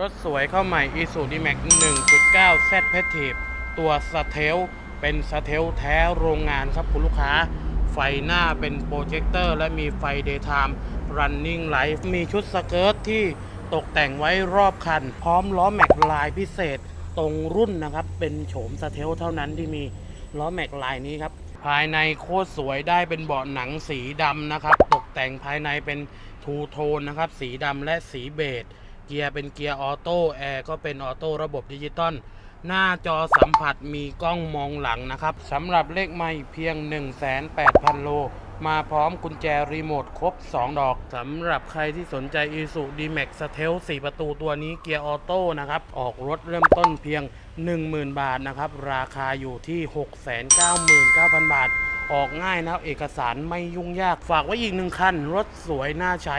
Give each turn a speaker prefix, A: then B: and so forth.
A: รถสวยเข้าใหม่ i s u d m a x 1.9 Z p e t i v e ตัวสเทลเป็นสเทลแท้โรงงานครับคุณลูกค้า ไฟหน้าเป็นโปรเจคเตอร์และมีไฟ Daytime Running Light มีชุดสเกิร์ตที่ตกแต่งไว้รอบคัน พร้อมล้อแม็กลายพิเศษตรงรุ่นนะครับ เป็นโฉมสเทลเท่านั้นที่มีล้อแม็กลายนี้ครับ ภายในโคตรสวยได้เป็นเบาะหนังสีดำนะครับ ตกแต่งภายในเป็นทูโทนนะครับ สีดำและสีเบจ เกียร์เป็นเกียร์ออโต้แอร์ก็เป็นออโต้ระบบดิจิตอลหน้าจอสัมผัสมีกล้องมองหลังนะครับสำหรับเลขไม่เพียง 1,800 โล มาพร้อมกุญแจรีโมทครบ 2 ดอกสำหรับใครที่สนใจ i s u d m a x s t e l 4 ประตูตัวนี้เกียร์ออโต้นะครับ ออกรถเริ่มต้นเพียง 10,000 บาทนะครับ ราคาอยู่ที่ 699,000 บาท ออกง่ายนะเอกสารไม่ยุ่งยากฝากไว้อีกหนึ่งคัน รถสวยน่าใช้